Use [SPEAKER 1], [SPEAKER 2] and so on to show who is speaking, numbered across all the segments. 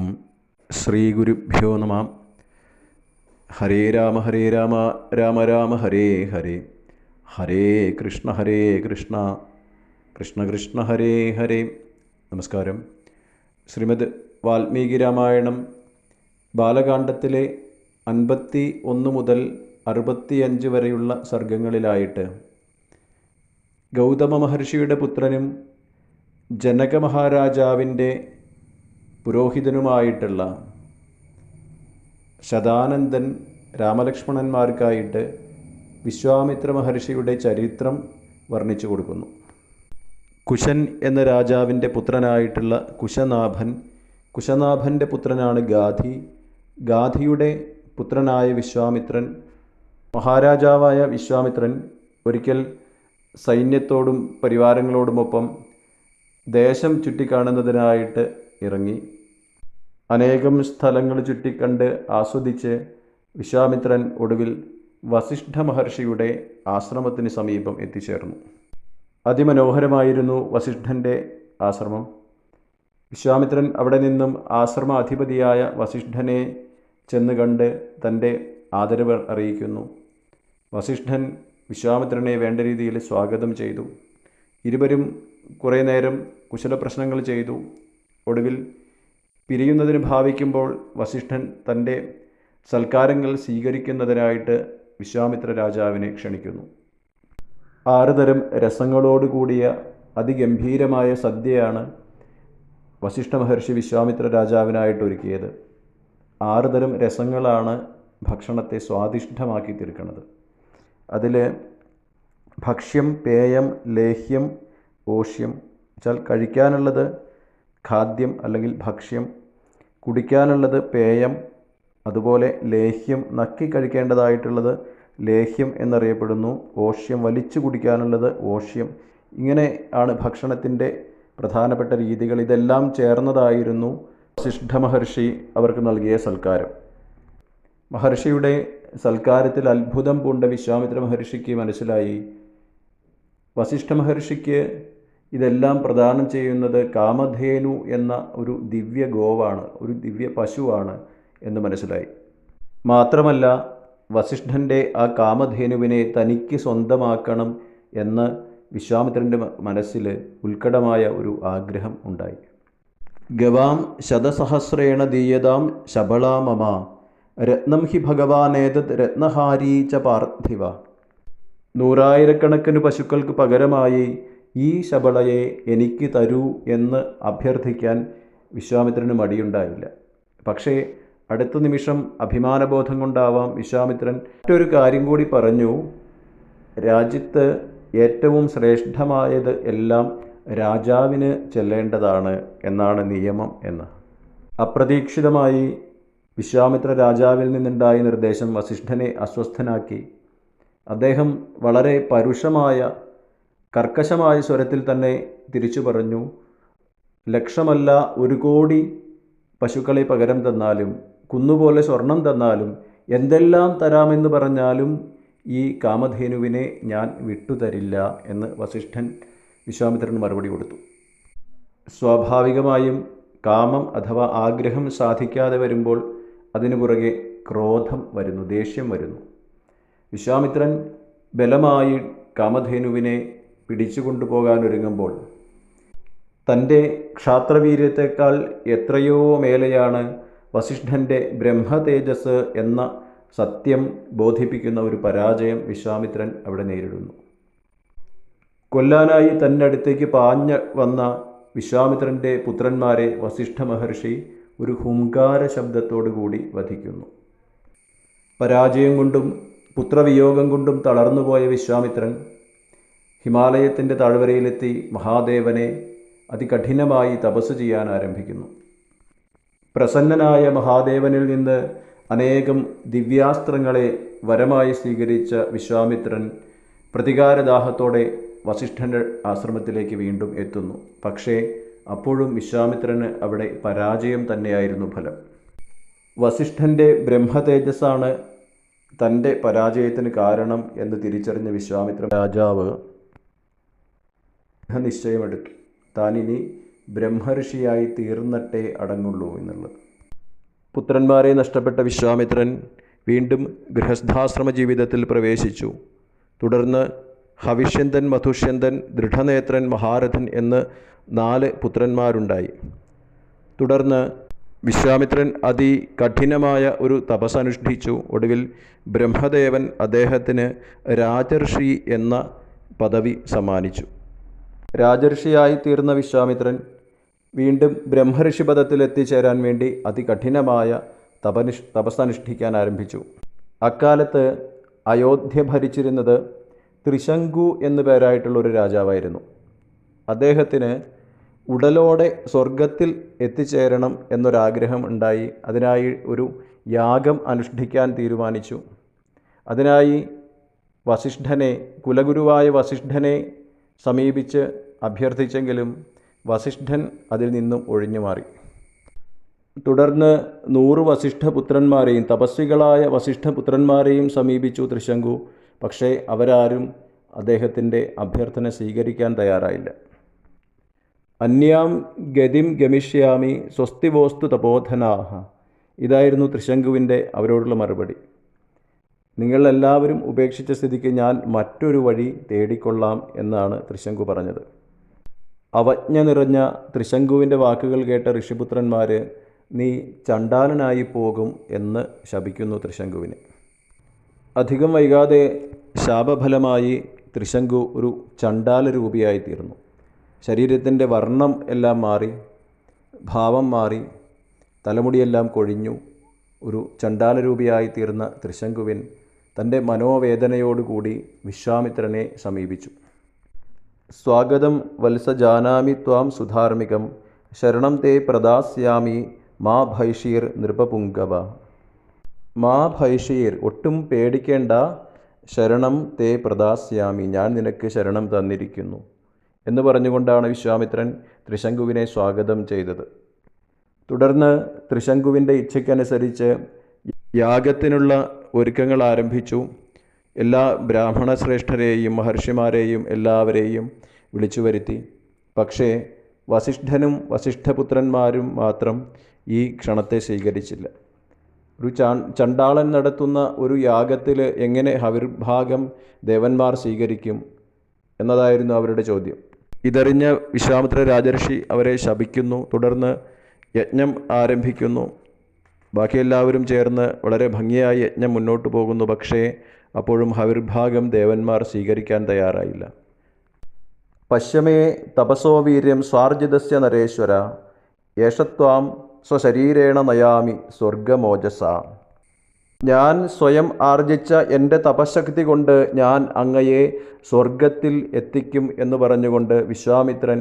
[SPEAKER 1] ഓം ശ്രീ ഗുരുഭ്യോ നമ. ഹരേ രാമ ഹരേ രാമ രാമ രാമ ഹരേ ഹരേ. ഹരേ കൃഷ്ണ ഹരേ കൃഷ്ണ. കൃഷ്ണ കൃഷ്ണ ഹരേ ഹരേ. നമസ്കാരം. ശ്രീമദ് വാൽമീകി രാമായണം ബാലകാണ്ഡത്തിലെ അൻപത്തി ഒന്ന് മുതൽ അറുപത്തിയഞ്ച് വരെയുള്ള സർഗങ്ങളിലായിട്ട് ഗൗതമ മഹർഷിയുടെ പുത്രനും ജനക മഹാരാജാവിന്റെ പുരോഹിതനുമായിട്ടുള്ള ശതാനന്ദൻ രാമലക്ഷ്മണന്മാർക്കായിട്ട് വിശ്വാമിത്ര മഹർഷിയുടെ ചരിത്രം വർണിച്ചു കൊടുക്കുന്നു. കുശൻ എന്ന രാജാവിന്റെ പുത്രനായിട്ടുള്ള കുശനാഭൻ കുശനാഭന്റെ പുത്രനാണ് ഗാധി. ഗാധിയുടെ പുത്രനായ വിശ്വാമിത്രൻ മഹാരാജാവായ വിശ്വാമിത്രൻ ഒരിക്കൽ സൈന്യത്തോടും പരിവാരങ്ങളോടുമൊപ്പം ദേശം ചുറ്റിക്കാണുന്നതിനായിട്ട് ഇറങ്ങി. അനേകം സ്ഥലങ്ങൾ ചുറ്റിക്കണ്ട് ആസ്വദിച്ച് വിശ്വാമിത്രൻ ഒടുവിൽ വസിഷ്ഠ മഹർഷിയുടെ ആശ്രമത്തിന് സമീപം എത്തിച്ചേർന്നു. അതിമനോഹരമായിരുന്നു വസിഷ്ഠന്റെ ആശ്രമം. വിശ്വാമിത്രൻ അവിടെ നിന്നും ആശ്രമാധിപതിയായ വസിഷ്ഠനെ ചെന്ന് കണ്ട് തന്റെ ആദരവ് അറിയിക്കുന്നു. വസിഷ്ഠൻ വിശ്വാമിത്രനെ വേണ്ട രീതിയിൽ സ്വാഗതം ചെയ്തു. ഇരുവരും കുറേ നേരം കുശലപ്രശ്നങ്ങൾ ചെയ്തു. ഒടുവിൽ പിരിയുന്നതിന് ഭാവിക്കുമ്പോൾ വസിഷ്ഠൻ തന്റെ സൽക്കാരങ്ങൾ സ്വീകരിക്കുന്നതിനായിട്ട് വിശ്വാമിത്ര രാജാവിനെ ക്ഷണിക്കുന്നു. ആറുതരം രസങ്ങളോടുകൂടിയ അതിഗംഭീരമായ സദ്യയാണ് വസിഷ്ഠ മഹർഷി വിശ്വാമിത്ര രാജാവിനായിട്ട് ഒരുക്കിയത്. ആറുതരം രസങ്ങളാണ് ഭക്ഷണത്തെ സ്വാദിഷ്ടമാക്കി തീർക്കുന്നത്. അതിൽ ഭക്ഷ്യം പേയം ലേഹ്യം ഓഷ്യം വെച്ചാൽ കഴിക്കാനുള്ളത് ഖാദ്യം അല്ലെങ്കിൽ ഭക്ഷ്യം കുടിക്കാനുള്ളത് പേയം അതുപോലെ ലേഹ്യം നക്കി കഴിക്കേണ്ടതായിട്ടുള്ളത് ലേഹ്യം എന്നറിയപ്പെടുന്നു ഓഷ്യം വലിച്ചു കുടിക്കാനുള്ളത് ഓഷ്യം. ഇങ്ങനെ ആണ് ഭക്ഷണത്തിന്റെ പ്രധാനപ്പെട്ട രീതികൾ. ഇതെല്ലാം ചേർന്നതായിരുന്നു വസിഷ്ഠ മഹർഷി അവർക്ക് നൽകിയ സൽക്കാരം. മഹർഷിയുടെ സൽക്കാരത്തിൽ അത്ഭുതം പൂണ്ട വിശ്വാമിത്ര മഹർഷിക്ക് മനസ്സിലായി. വസിഷ്ഠ മഹർഷിക്ക് ഇതെല്ലാം പ്രദാനം ചെയ്യുന്നത് കാമധേനു എന്ന ഒരു ദിവ്യ ഗോവാണ് ഒരു ദിവ്യ പശുവാണ് എന്ന് മനസ്സിലായി. മാത്രമല്ല വസിഷ്ഠന്റെ ആ കാമധേനുവിനെ തനിക്ക് സ്വന്തമാക്കണം എന്ന് വിശ്വാമിത്രന്റെ മനസ്സിൽ ഉത്കടമായ ഒരു ആഗ്രഹം ഉണ്ടായി. ഗവാം ശതസഹസ്രേണ ദീയതാം ശബളാമമ രത്നം ഹി ഭഗവാനേതത് രത്നഹാരീ ച പാർത്ഥിവ. നൂറായിരക്കണക്കിന് പശുക്കൾക്ക് പകരമായി ഈ ശബളയെ എനിക്ക് തരൂ എന്ന് അഭ്യർത്ഥിക്കാൻ വിശ്വാമിത്രന് മടിയുണ്ടായില്ല. പക്ഷേ അടുത്ത നിമിഷം അഭിമാനബോധം കൊണ്ടാവാം വിശ്വാമിത്രൻ. മറ്റൊരു കാര്യം കൂടി പറഞ്ഞു. രാജ്യത്ത് ഏറ്റവും ശ്രേഷ്ഠമായത് എല്ലാം രാജാവിന് ചെല്ലേണ്ടതാണ് എന്നാണ് നിയമം എന്ന്. അപ്രതീക്ഷിതമായി വിശ്വാമിത്ര രാജാവിൽ നിന്നുണ്ടായ നിർദ്ദേശം വസിഷ്ഠനെ അസ്വസ്ഥനാക്കി. അദ്ദേഹം വളരെ പരുഷമായ കർക്കശമായ സ്വരത്തിൽ തന്നെ തിരിച്ചു പറഞ്ഞു ലക്ഷമല്ല ഒരു കോടി പശുക്കളെ പകരം തന്നാലും കുന്നുപോലെ സ്വർണം തന്നാലും എന്തെല്ലാം തരാമെന്ന് പറഞ്ഞാലും ഈ കാമധേനുവിനെ ഞാൻ വിട്ടുതരില്ല എന്ന് വസിഷ്ഠൻ വിശ്വാമിത്രന് മറുപടി കൊടുത്തു. സ്വാഭാവികമായും കാമം അഥവാ ആഗ്രഹം സാധിക്കാതെ വരുമ്പോൾ അതിനു പുറകെ ക്രോധം വരുന്നു ദേഷ്യം വരുന്നു. വിശ്വാമിത്രൻ ബലമായി കാമധേനുവിനെ പിടിച്ചു കൊണ്ടുപോകാൻ ഒരുങ്ങുമ്പോൾ തന്റെ ക്ഷാത്രവീര്യത്തെക്കാൾ എത്രയോ മേലെയാണ് വസിഷ്ഠന്റെ ബ്രഹ്മതേജസ് എന്ന സത്യം ബോധിപ്പിക്കുന്ന ഒരു പരാജയം വിശ്വാമിത്രൻ അവിടെ നേരിടുന്നു. കൊല്ലാനായി തന്റെ അടുത്തേക്ക് പാഞ്ഞ വന്ന വിശ്വാമിത്രന്റെ പുത്രന്മാരെ വസിഷ്ഠ മഹർഷി ഒരു ഹുങ്കാര ശബ്ദത്തോടു കൂടി വധിക്കുന്നു. പരാജയം കൊണ്ടും പുത്രവിയോഗം കൊണ്ടും തളർന്നുപോയ വിശ്വാമിത്രൻ ഹിമാലയത്തിന്റെ താഴ്വരയിലെത്തി മഹാദേവനെ അതികഠിനമായി തപസ് ചെയ്യാൻ ആരംഭിക്കുന്നു. പ്രസന്നനായ മഹാദേവനിൽ നിന്ന് അനേകം ദിവ്യാസ്ത്രങ്ങളെ വരമായി സ്വീകരിച്ച വിശ്വാമിത്രൻ പ്രതികാരദാഹത്തോടെ വസിഷ്ഠന്റെ ആശ്രമത്തിലേക്ക് വീണ്ടും എത്തുന്നു. പക്ഷേ അപ്പോഴും വിശ്വാമിത്രന് അവിടെ പരാജയം തന്നെയായിരുന്നു ഫലം. വസിഷ്ഠന്റെ ബ്രഹ്മതേജസ്സാണ് തന്റെ പരാജയത്തിന് കാരണം എന്ന് തിരിച്ചറിഞ്ഞ വിശ്വാമിത്ര രാജാവ് നിശ്ചയമെടുത്തു. താനിനി ബ്രഹ്മർഷിയായി തീർന്നട്ടേ അടങ്ങുള്ളൂ എന്നുള്ളത്. പുത്രന്മാരെ നഷ്ടപ്പെട്ട വിശ്വാമിത്രൻ വീണ്ടും ഗൃഹസ്ഥാശ്രമ ജീവിതത്തിൽ പ്രവേശിച്ചു. തുടർന്ന് ഹവിഷ്യന്തൻ മധുഷ്യന്തൻ ദൃഢനേത്രൻ മഹാരഥൻ എന്ന് നാല് പുത്രന്മാരുണ്ടായി. തുടർന്ന് വിശ്വാമിത്രൻ അതികഠിനമായ ഒരു തപസ് അനുഷ്ഠിച്ചു ഒടുവിൽ ബ്രഹ്മദേവൻ അദ്ദേഹത്തിന് രാജർഷി എന്ന പദവി സമ്മാനിച്ചു. രാജർഷിയായി തീർന്ന വിശ്വാമിത്രൻ വീണ്ടും ബ്രഹ്മഋഷി പദത്തിൽ എത്തിച്ചേരാൻ വേണ്ടി അതികഠിനമായ തപനിഷ് തപസ്സനുഷ്ഠിക്കാൻ ആരംഭിച്ചു. അക്കാലത്ത് അയോധ്യ ഭരിച്ചിരുന്നത് ത്രിശങ്കു എന്നു പേരായിട്ടുള്ള ഒരു രാജാവായിരുന്നു. അദ്ദേഹത്തിന് ഉടലോടെ സ്വർഗത്തിൽ എത്തിച്ചേരണം എന്നൊരാഗ്രഹം ഉണ്ടായി. അതിനായി ഒരു യാഗം അനുഷ്ഠിക്കാൻ തീരുമാനിച്ചു. അതിനായി വസിഷ്ഠനെ കുലഗുരുവായ വസിഷ്ഠനെ സമീപിച്ച് അഭ്യർത്ഥിച്ചെങ്കിലും വസിഷ്ഠൻ അതിൽ നിന്നും ഒഴിഞ്ഞു മാറി തുടർന്ന് നൂറ് വസിഷ്ഠപുത്രന്മാരെയും തപസ്വികളായ വസിഷ്ഠപുത്രന്മാരെയും സമീപിച്ചു തൃശങ്കു. പക്ഷേ അവരാരും അദ്ദേഹത്തിന്റെ അഭ്യർത്ഥന സ്വീകരിക്കാൻ തയ്യാറായില്ല. അന്യാം ഗതിം ഗമിഷ്യാമി സ്വസ്തിവോസ്തു തപോധനാഹ. ഇതായിരുന്നു തൃശങ്കുവിന്റെ അവരോടുള്ള മറുപടി. നിങ്ങളെല്ലാവരും ഉപേക്ഷിച്ച സ്ഥിതിക്ക് ഞാൻ മറ്റൊരു വഴി തേടിക്കൊള്ളാം എന്നാണ് ത്രിശങ്കു പറഞ്ഞത്. അവജ്ഞ നിറഞ്ഞ ത്രിശങ്കുവിന്റെ വാക്കുകൾ കേട്ട ഋഷിപുത്രന്മാർ നീ ചണ്ടാലനായി പോകും എന്ന് ശപിക്കുന്നു ത്രിശങ്കുവിനെ. അധികം വൈകാതെ ശാപഫലമായി ത്രിശങ്കു ഒരു ചണ്ടാല രൂപിയായി തീർന്നു ശരീരത്തിന്റെ വർണം എല്ലാം മാറി ഭാവം മാറി തലമുടിയെല്ലാം കൊഴിഞ്ഞു ഒരു ചണ്ടാല തീർന്ന ത്രിശങ്കുവിൻ തന്റെ മനോവേദനയോടുകൂടി വിശ്വാമിത്രനെ സമീപിച്ചു. സ്വാഗതം വത്സ ജാനാമി ത്വാം സുധാർമികം ശരണം തേ പ്രദാസ്യാമി മാ ഭൈഷീർ നൃപപുങ്കവ. മാ ഭൈഷീർ ഒട്ടും പേടിക്കേണ്ട ശരണം തേ പ്രദാസ്യാമി ഞാൻ നിനക്ക് ശരണം തന്നിരിക്കുന്നു എന്ന് പറഞ്ഞുകൊണ്ടാണ് വിശ്വാമിത്രൻ ത്രിശങ്കുവിനെ സ്വാഗതം ചെയ്തത്. തുടർന്ന് ത്രിശങ്കുവിന്റെ ഇച്ഛയ്ക്കനുസരിച്ച് യാഗത്തിനുള്ള ഒരുക്കങ്ങൾ ആരംഭിച്ചു. എല്ലാ ബ്രാഹ്മണ ശ്രേഷ്ഠരെയും മഹർഷിമാരെയും എല്ലാവരെയും വിളിച്ചു വരുത്തി. പക്ഷേ വസിഷ്ഠനും വസിഷ്ഠപുത്രന്മാരും മാത്രം ഈ ക്ഷണത്തെ സ്വീകരിച്ചില്ല. ഒരു ചാ ചണ്ടാളൻ നടത്തുന്ന ഒരു യാഗത്തിൽ എങ്ങനെ ഹവിർഭാഗം ദേവന്മാർ സ്വീകരിക്കും എന്നതായിരുന്നു അവരുടെ ചോദ്യം. ഇതറിഞ്ഞ വിശ്വാമിത്ര രാജർഷി അവരെ ശപിക്കുന്നു തുടർന്ന് യജ്ഞം ആരംഭിക്കുന്നു. ബാക്കി എല്ലാവരും ചേർന്ന് വളരെ ഭംഗിയായി യജ്ഞം മുന്നോട്ട് പോകുന്നു പക്ഷേ അപ്പോഴും ഹവിർഭാഗം ദേവന്മാർ സ്വീകരിക്കാൻ തയ്യാറായില്ല. പശ്യമേ തപസോ വീര്യം സ്വാർജിതസ്യ നരേശ്വര യേശത്വാം സ്വശരീരേണ നയാമി സ്വർഗമോജസ. ഞാൻ സ്വയം ആർജിച്ച എന്റെ തപശക്തി കൊണ്ട് ഞാൻ അങ്ങയെ സ്വർഗത്തിൽ എത്തിക്കും എന്ന് പറഞ്ഞുകൊണ്ട് വിശ്വാമിത്രൻ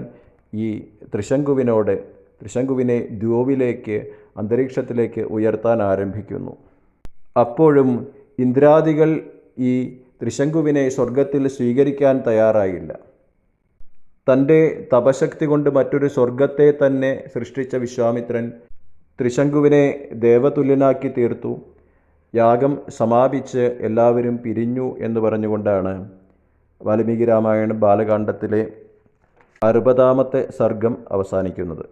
[SPEAKER 1] ഈ ത്രിശങ്കുവിനോട് ത്രിശങ്കുവിനെ ദ്യോവിലേക്ക് അന്തരീക്ഷത്തിലേക്ക് ഉയർത്താൻ ആരംഭിക്കുന്നു. അപ്പോഴും ഇന്ദ്രാദികൾ ഈ ത്രിശങ്കുവിനെ സ്വർഗത്തിൽ സ്വീകരിക്കാൻ തയ്യാറായില്ല. തന്റെ തപശക്തി കൊണ്ട് മറ്റൊരു സ്വർഗത്തെ തന്നെ സൃഷ്ടിച്ച വിശ്വാമിത്രൻ ത്രിശങ്കുവിനെ ദേവതുല്യനാക്കി തീർത്തു. യാഗം സമാപിച്ച് എല്ലാവരും പിരിഞ്ഞു എന്ന് പറഞ്ഞുകൊണ്ടാണ് വാൽമീകി രാമായണം ബാലകാണ്ഡത്തിലെ അറുപതാമത്തെ സർഗം അവസാനിക്കുന്നത്.